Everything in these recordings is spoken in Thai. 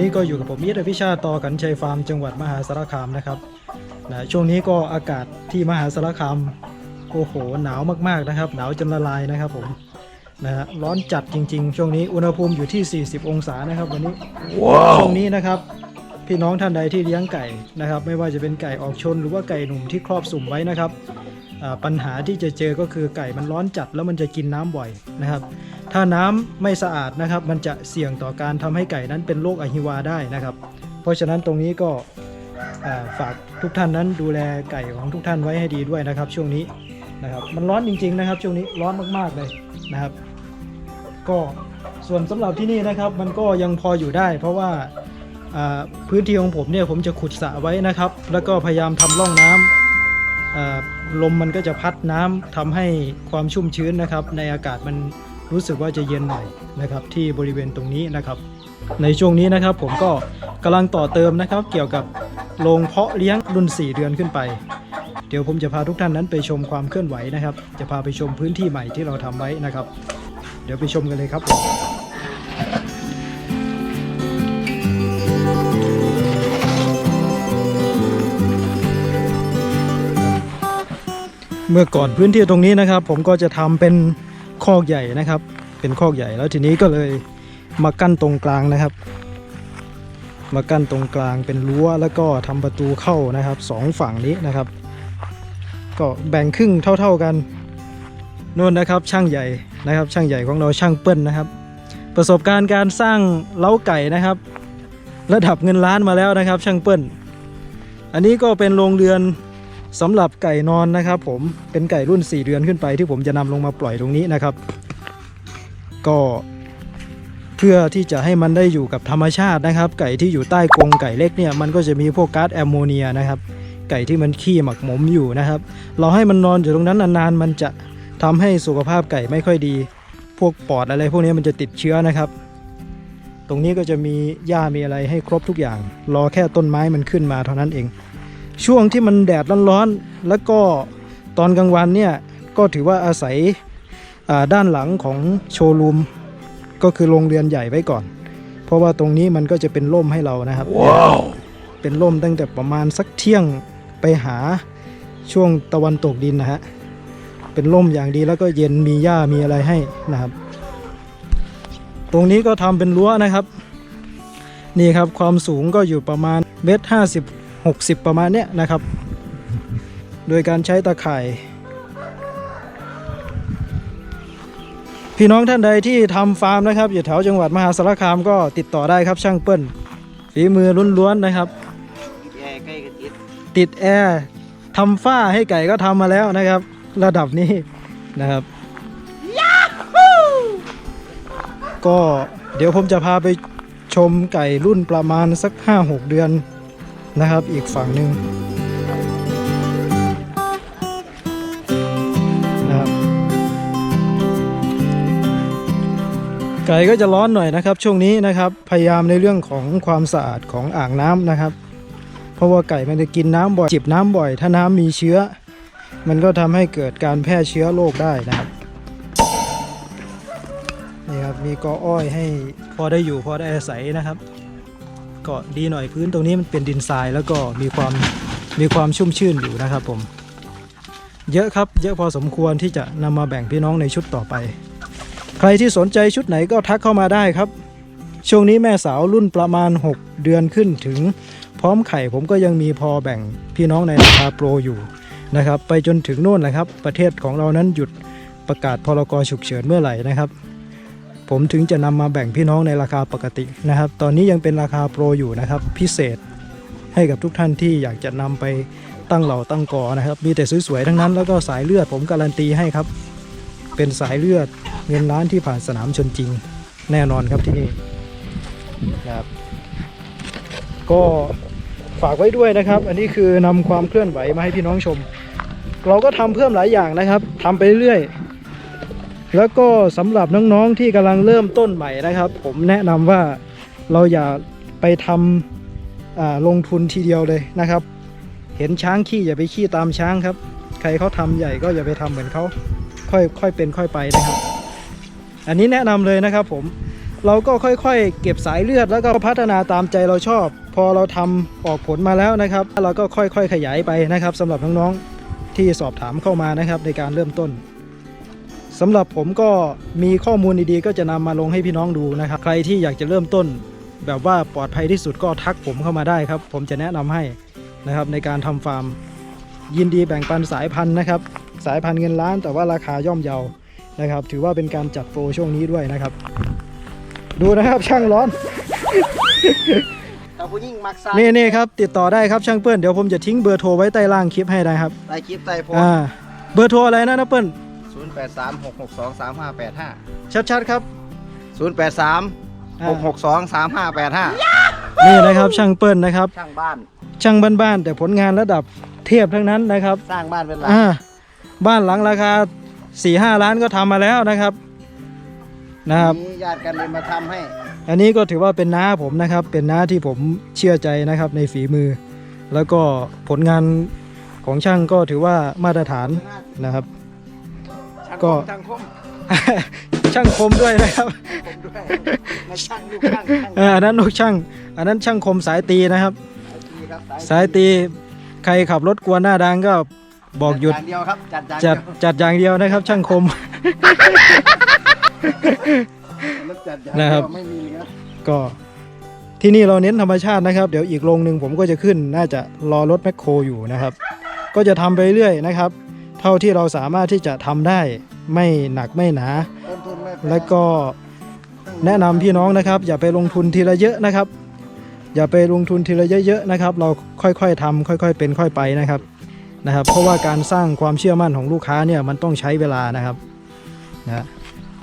นี้ก็อยู่กับผมมิตรพิชาติต่อกันชัยฟาร์มจังหวัดมหาสารคามนะครับนะช่วงนี้ก็อากาศที่มหาสารคามโอ้โหหนาวมากๆนะครับ หนาวจนละลายนะครับผมนะฮะร้อนจัดจริง ๆ ช่วงนี้อุณหภูมิอยู่ที่ 40 องศานะครับ วันนี้ช่วงนี้นะครับ พี่น้องท่านใดที่เลี้ยงไก่นะครับ ไม่ว่าจะเป็นไก่ออกชนหรือว่าไก่หนุ่มที่ครอบสุ่มไว้นะครับอ่าปัญหาที่จะเจอก็คือไก่มันร้อนจัดแล้วมันจะกินน้ำบ่อยนะครับ ถ้าน้ำไม่สะอาดนะครับ มันจะเสี่ยงต่อการทำให้ไก่นั้นเป็นโรคอหิวาได้นะครับ เพราะฉะนั้นตรงนี้ก็ฝากทุกท่านนั้นดูแลไก่ของทุกท่านไว้ให้ดีด้วยนะครับ ช่วงนี้นะครับ มันร้อนจริง ๆ นะครับ ช่วงนี้ร้อนมากๆเลยนะครับ ก็ส่วนสำหรับที่นี่นะครับ มันก็ยังพออยู่ได้ เพราะว่าพื้นที่ของผมเนี่ยผมจะขุดสระไว้นะครับ แล้วก็พยายามทำร่องน้ำอ่าลมมันก็จะพัดน้ำทำให้ความชุ่มชื้นนะครับ ในอากาศมัน รู้สึกว่าจะเย็นหน่อยนะครับที่บริเวณตรงนี้นะครับ ในช่วงนี้นะครับผมก็กำลังต่อเติมนะครับ เกี่ยวกับโรงเพาะเลี้ยงรุ่น 4 เดือนขึ้นไป เดี๋ยวผมจะพาทุกท่านนั้นไปชมความเคลื่อนไหวนะครับ จะพาไปชมพื้นที่ใหม่ที่เราทำไว้นะครับ เดี๋ยวไปชมกันเลยครับผมเมื่อก่อนพื้นที่ตรงนี้นะครับ ผมก็จะทำเป็น คอกใหญ่นะครับ เป็นคอกใหญ่แล้วทีนี้ก็เลยมากั้นตรงกลางนะครับ มากั้นตรงกลางเป็นรั้วแล้วก็ทำประตูเข้านะครับสองฝั่งนี้นะครับ ก็แบ่งครึ่งเท่า ๆกันนู่นนะครับช่างใหญ่นะครับ ช่างใหญ่ของเราช่างเปิ้ลนะครับ ประสบการณ์การสร้างเล้าไก่นะครับ ระดับเงินล้านมาแล้วนะครับ ช่างเปิ้ลอันนี้ก็เป็นโรงเรือน สำหรับไก่นอนนะครับผมเป็นไก่รุ่น 4 เดือนขึ้นไปที่ผมจะนำลงมาปล่อยตรงนี้นะครับ ก็เพื่อที่จะให้มันได้อยู่กับธรรมชาตินะครับ ไก่ที่อยู่ใต้กรงไก่เล็กเนี่ยมันก็จะมีพวกก๊าซแอมโมเนียนะครับ ไก่ที่มันขี้หมักหมมอยู่นะครับ เราให้มันนอนอยู่ตรงนั้นนานๆมันจะทำให้สุขภาพไก่ไม่ค่อยดี พวกปอดอะไรพวกนี้มันจะติดเชื้อนะครับ ตรงนี้ก็จะมีหญ้ามีอะไรให้ครบทุกอย่าง รอแค่ต้นไม้มันขึ้นมาเท่านั้นเอง ช่วงที่มันแดดร้อนๆ แล้วก็ตอนกลางวันเนี่ยก็ถือว่าอาศัยอ่าด้านหลังของโชว์รูมก็คือโรงเรือนใหญ่ไว้ก่อน เพราะว่าตรงนี้มันก็จะเป็นร่มให้เรานะครับเป็นร่มตั้งแต่ประมาณสักเที่ยงไปหาช่วงตะวันตกดินนะฮะ เป็นร่มอย่างดีแล้วก็เย็นมีหญ้ามีอะไรให้นะครับ ตรงนี้ก็ทำเป็นรั้วนะครับ นี่ครับความสูงก็อยู่ประมาณเมตรห้าสิบ 60 ประมาณเนี้ยนะครับ โดยการใช้ตะข่าย พี่น้องท่านใดที่ทำฟาร์มนะครับ อยู่แถวจังหวัดมหาสารคามก็ติดต่อได้ครับช่างเปิ้ลฝีมือล้วนๆนะครับ ติดติดแอร์ทำฝ้าให้ไก่ก็ทำมาแล้วนะครับ ระดับนี้นะครับก็เดี๋ยวผมจะพาไปชมไก่รุ่นประมาณสัก 5-6 เดือน นะครับ อีกฝั่งหนึ่งนะครับไก่ก็จะร้อนหน่อยนะครับ ช่วงนี้นะครับพยายามในเรื่องของความสะอาดของอ่างน้ำนะครับ เพราะว่าไก่มันจะกินน้ำบ่อยจิบน้ำบ่อย ถ้าน้ำมีเชื้อ มันก็ทำให้เกิดการแพร่เชื้อโรคได้นะครับนี่ครับมีกออ้อยให้พอได้อยู่พอได้อาศัยนะครับ ก็ดีหน่อยพื้นตรงนี้มันเป็นดินทรายแล้วก็มีความมีความชุ่มชื่นอยู่นะครับผม เยอะครับเยอะพอสมควรที่จะนำมาแบ่งพี่น้องในชุดต่อไป ใครที่สนใจชุดไหนก็ทักเข้ามาได้ครับ ช่วงนี้แม่สาวรุ่นประมาณ 6 เดือนขึ้นถึง พร้อมไข่ผมก็ยังมีพอแบ่งพี่น้องในราคาโปรอยู่นะครับ ไปจนถึงโน่นแหละครับ ประเทศของเรานั้นหยุดประกาศพรกฉุกเฉินเมื่อไหร่นะครับ ผมถึงจะนำมาแบ่งพี่น้องในราคาปกตินะครับ ตอนนี้ยังเป็นราคาโปรอยู่นะครับ พิเศษให้กับทุกท่านที่อยากจะนำไปตั้งเหล่าตั้งกอนะครับ มีแต่สวยๆทั้งนั้นแล้วก็สายเลือดผมการันตีให้ครับ เป็นสายเลือดเงินล้านที่ผ่านสนามชนจริง แน่นอนครับที่นี่นะครับ ก็ฝากไว้ด้วยนะครับ อันนี้คือนำความเคลื่อนไหวมาให้พี่น้องชม เราก็ทำเพิ่มหลายอย่างนะครับทำไปเรื่อย แล้วก็สำหรับน้องๆที่กำลังเริ่มต้นใหม่นะครับ ผมแนะนำว่าเราอย่าไปทำอ่าลงทุนทีเดียวเลยนะครับ เห็นช้างขี้อย่าไปขี้ตามช้างครับ ใครเขาทำใหญ่ก็อย่าไปทำเหมือนเขาค่อยค่อยเป็นค่อยไปนะครับ อันนี้แนะนำเลยนะครับผมเราก็ค่อยๆ เก็บสายเลือดแล้วก็พัฒนาตามใจเราชอบ พอเราทำออกผลมาแล้วนะครับ เราก็ค่อยๆขยายไปนะครับสำหรับน้องๆที่สอบถามเข้ามานะครับในการเริ่มต้น สำหรับผมก็มีข้อมูลดีๆ ก็จะนำมาลงให้พี่น้องดูนะครับ ใครที่อยากจะเริ่มต้น แบบว่าปลอดภัยที่สุดก็ทักผมเข้ามาได้ครับ ผมจะแนะนำให้นะครับในการทำฟาร์ม ยินดีแบ่งปันสายพันธุ์นะครับ สายพันธุ์เงินล้านแต่ว่าราคาย่อมเยานะครับ ถือว่าเป็นการจัดโปรช่วงนี้ด้วยนะครับ ดูนะครับช่างร้อน แต่ผู้ยิ่งมักซ่านี่นี่ครับติดต่อได้ครับช่างเปิ้ลเดี๋ยวผมจะทิ้งเบอร์โทรไว้ใต้ล่างคลิปให้ได้ครับใต้คลิปใต้โพสอ่าเบอร์โทรอะไรนะนะเปิ้ล ศูนย์แปดสามหกหกสองสามห้าแปดห้าชัดๆครับศูนย์แปดสามหกหกสองสามห้าแปดห้านี่นะครับช่างเปิ้ลนะครับ ช่างบ้าน ช่างบ้านๆแต่ผลงานระดับเทียบทั้งนั้นนะครับสร้างบ้านเป็นหลักอ่าบ้านหลังราคา4ี่ห้าล้านก็ทำมาแล้วนะครับนะครับ มีญาติกันเลยมาทำให้ อันนี้ก็ถือว่าเป็นน้าผมนะครับ เป็นน้าที่ผมเชื่อใจนะครับในฝีมือ แล้วก็ผลงานของช่างก็ถือว่ามาตรฐานนะครับช่าง ก็คมช่างคมช่างคมด้วยนะครับคมด้วยมาช่างลูกช่างช่างเอออันนั้นลูกช่าง อันนั้นช่างคมสายตีนะครับตีครับสายตีใครขับรถกวนหน้าดังก็บอกหยุดจัางเดียวครับจัดจัดจัดอย่างเดียวนะครับ ช่างคมจัดอย่างนะเดีครัยวบไม่มีเหลือก็ที่นี่เราเน้นธรรมชาตินะครับ เดี๋ยวอีกโรงหนึ่งผมก็จะขึ้น น่าจะรอรถแมคโครอยู่นะครับ ก็จะทำไปเรื่อยนะครับ เท่าที่เราสามารถที่จะทำได้ ไม่หนักไม่หนา ต้นทุนไม่พงแล้วก็แนะนำพี่น้องนะครับ อย่าไปลงทุนทีละเยอะนะครับ อย่าไปลงทุนทีละเยอะๆนะครับ เราค่อยๆทำค่อย ๆ เป็นค่อยไปนะครับนะครับ เพราะว่าการสร้างความเชื่อมั่นของลูกค้าเนี่ยมันต้องใช้เวลานะครับนะ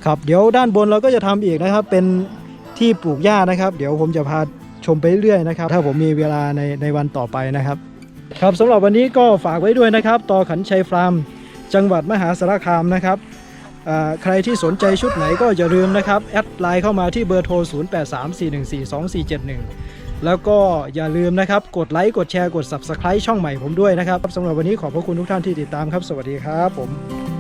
ครับเดี๋ยวด้านบนเราก็จะทำอีกนะครับ เป็นที่ปลูกหญ้านะครับ เดี๋ยวผมจะพาชมไปเรื่อยๆนะครับ ถ้าผมมีเวลาในในวันต่อไปนะครับ ครับสำหรับวันนี้ก็ฝากไว้ด้วยนะครับ ต่อขันชัยฟาร์ม จังหวัดมหาสารคามนะครับอ่า ใครที่สนใจชุดไหนก็อย่าลืมนะครับ แอดไลน์เข้ามาที่เบอร์โทร 0834142471 แล้วก็อย่าลืมนะครับ กดไลค์ กดแชร์ กด Subscribe ช่องใหม่ผมด้วยนะครับสำหรับวันนี้ขอบพระคุณทุกท่านที่ติดตามครับ สวัสดีครับผม